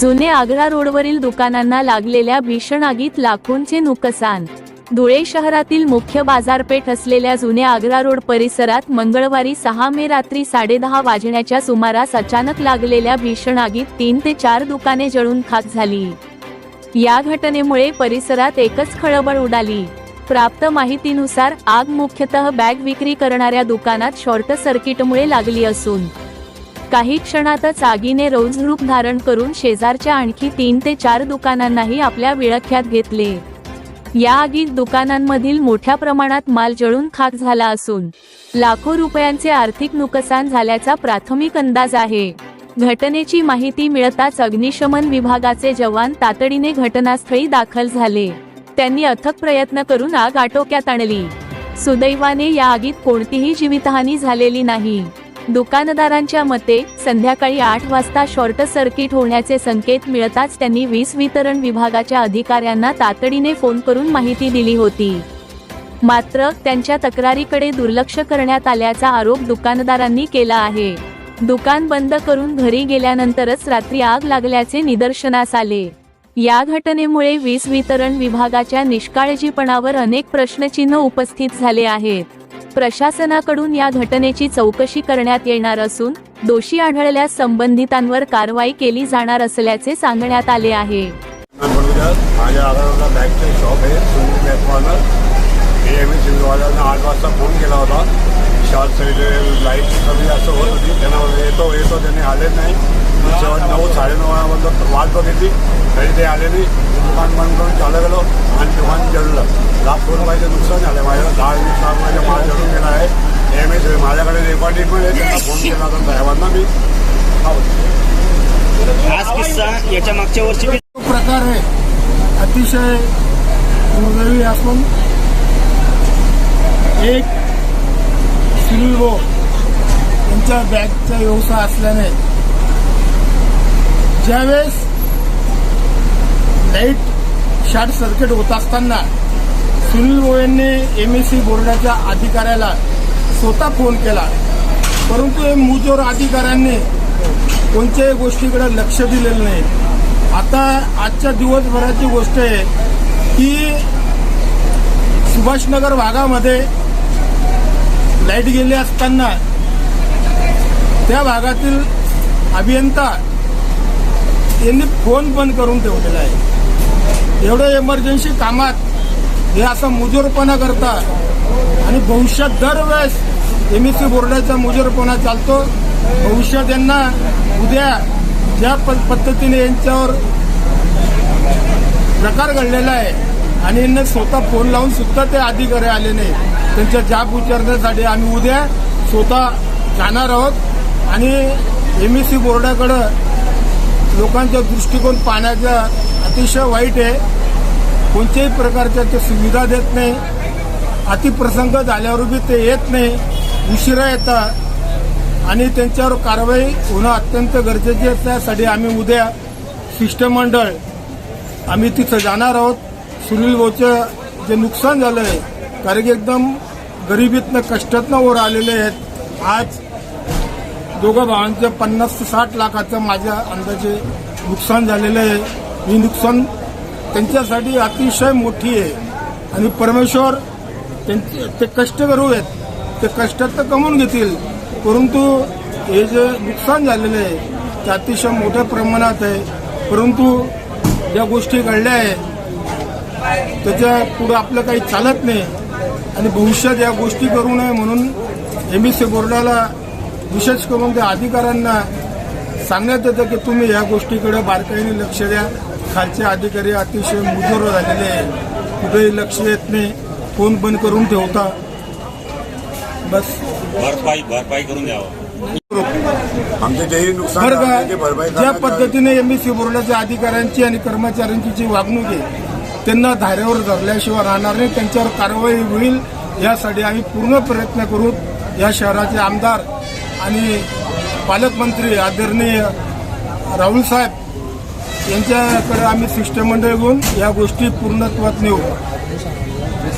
जुने आग्रा रोडवरील दुकानांना लागलेल्या भीषण आगीत लाखोंचे नुकसान. धुळे शहरातील मुख्य बाजारपेठ असलेल्या जुने आग्रा रोड परिसरात मंगळवारी सहा मे रात्री साडेदहा वाजण्याच्या सुमारास अचानक लागलेल्या भीषण आगीत तीन ते चार दुकाने जळून खाक झाली. या घटनेमुळे परिसरात एकच खळबळ उडाली. प्राप्त माहितीनुसार आग मुख्यतः बॅग विक्री करणाऱ्या दुकानात शॉर्ट सर्किटमुळे लागली असून काही क्षणातच आगीने रोज रूप धारण करून शेजारच्या आणखी तीन ते चार दुकानांनाही आपल्या विळख्यात घेतले. या आगीत दुकानांमधील मोठ्या प्रमाणात माल जळून खाक झाला असून लाखो रुपयांचे आर्थिक नुकसान झाल्याचा प्राथमिक अंदाज आहे. घटनेची माहिती मिळताच अग्निशमन विभागाचे जवान तातडीने घटनास्थळी दाखल झाले. त्यांनी अथक प्रयत्न करून आग आटोक्यात आणली. सुदैवाने या आगीत कोणतीही जीवितहानी झालेली नाही. दुकानदारांच्या मते संध्याकाळी आठ वाजता शॉर्ट सर्किट होण्याचे संकेत मिळताच त्यांनी वीज वितरण विभागाच्या अधिकाऱ्यांना तातडीने फोन करून माहिती दिली होती. मात्र त्यांच्या तक्रारीकडे दुर्लक्ष करण्यात आल्याचा आरोप दुकानदारांनी केला आहे. दुकान बंद करून घरी गेल्यानंतरच रात्री आग लागल्याचे निदर्शनास आले. या घटनेमुळे वीज वितरण विभागाच्या निष्काळजीपणावर अनेक प्रश्नचिन्ह उपस्थित झाले आहेत. प्रशासनाकडून या घटनेची चौकशी करण्यात येणार असून दोषी आढळल्यास संबंधितांवर कारवाई केली जाणार असल्याचे सांगण्यात आले आहे. माझ्या शॉप आहे सुनील ए. एम आठ वाजता फोन केला होता. शॉर्ट सर्किट लाइट कमी जास्त होत होती त्यांना येतो येतो. त्यांनी आले नाही. शेवट नऊ वाट बघितली तरी ते आले नाही दुकान बंद करून चालू गेलो आणि दुकान जळलं. लाख दोन रुपयाचं नुकसान झालं. माझ्या दहा वीस लाख रुपयाचा माल जळून गेला आहे. एम एस माझ्याकडे रेकॉर्डिंग पण आहे त्यांना फोन केला होता साहेबांना मी हाच किस्सा याच्या मागच्या वर्षी प्रकार आहे. अतिशय दुर्दैवी असून एक सुनील गो यांच्या बॅगचा व्यवसाय असल्याने ज्यावेळेस लाइट शॉर्ट सर्किट होत असताना सुनील गो एम एस सी बोर्डाच्या अधिकाऱ्याला स्वतः फोन केला. परंतु मुजोर अधिकाऱ्यांनी कोणत्याही गोष्टीकडे लक्ष दिलेलं नाही. आता आजच्या दिवसभराची गोष्ट आहे की सुभाषनगर भागामध्ये लाइट गेली असताना त्या भागातील अभियंता यांनी फोन बंद करून ठेवलेला आहे. एवढं इमर्जन्सी कामात हे असं मुजूरपणा करता आणि भविष्यात दरवेळेस एम एस सी बोर्डाचा मुजूरपणा चालतो. भविष्यात यांना उद्या ज्या प- पद्धतीने यांच्यावर प्रकार घडलेला आहे आणि यांना स्वतः फोन लावून सुद्धा ते अधिकारी आले नाही त्यांच्या जाब विचारण्यासाठी आम्ही उद्या स्वतः जाणार आहोत. आणि एम एस सी बोर्डाकडं लोकांचा दृष्टिकोन पाण्याचा अतिशय वाईट आहे. कोणत्याही प्रकारच्या ते सुविधा देत नाही. अतिप्रसंग झाल्यावर बी ते येत नाही. उशिरा येतात. आणि त्यांच्यावर कारवाई होणं अत्यंत गरजेचे आहे. त्यासाठी आम्ही उद्या शिष्टमंडळ आम्ही तिथं जाणार आहोत. सुनील भाऊचं जे नुकसान झालं आहे कारण की एकदम गरिबीतनं कष्टातनं वर आलेले आहेत. आज दोघं भावांचं पन्नास ते साठ लाखाचं माझ्या अंदाजे नुकसान झालेलं आहे. ही नुकसान त्यांच्यासाठी अतिशय मोठी आहे. आणि परमेश्वर त्यांचे ते कष्ट करू आहेत ते कष्टात तर कमवून घेतील. परंतु हे जे नुकसान झालेलं आहे ते अतिशय मोठ्या प्रमाणात आहे. परंतु ज्या गोष्टी घडल्या आहेत त्याच्या पुढं आपलं काही चालत नाही. आणि भविष्यात या गोष्टी करू नये म्हणून एम एस सी बोर्डाला विशेष करून त्या अधिकाऱ्यांना सांगण्यात येतं की तुम्ही या गोष्टीकडे बारकाईने लक्ष द्या. खालचे अधिकारी अतिशय मुजोर झालेले आहे कुठेही लक्ष येत नाही. फोन बंद करून ठेवता. बस. भरपाई भरपाई करून द्यावं. ज्या पद्धतीने एम एस बोर्डाच्या अधिकाऱ्यांची आणि कर्मचाऱ्यांची जी वागणूक आहे त्यांना धारेवर धरल्याशिवाय राहणार नाही. त्यांच्यावर कारवाई होईल. यासाठी आम्ही पूर्ण प्रयत्न करू. या शहराचे आमदार आणि पालकमंत्री आदरणीय राहुल साहेब यांच्याकडे आम्ही शिष्टमंडळ घेऊन या गोष्टी पूर्णत्वात नेऊ.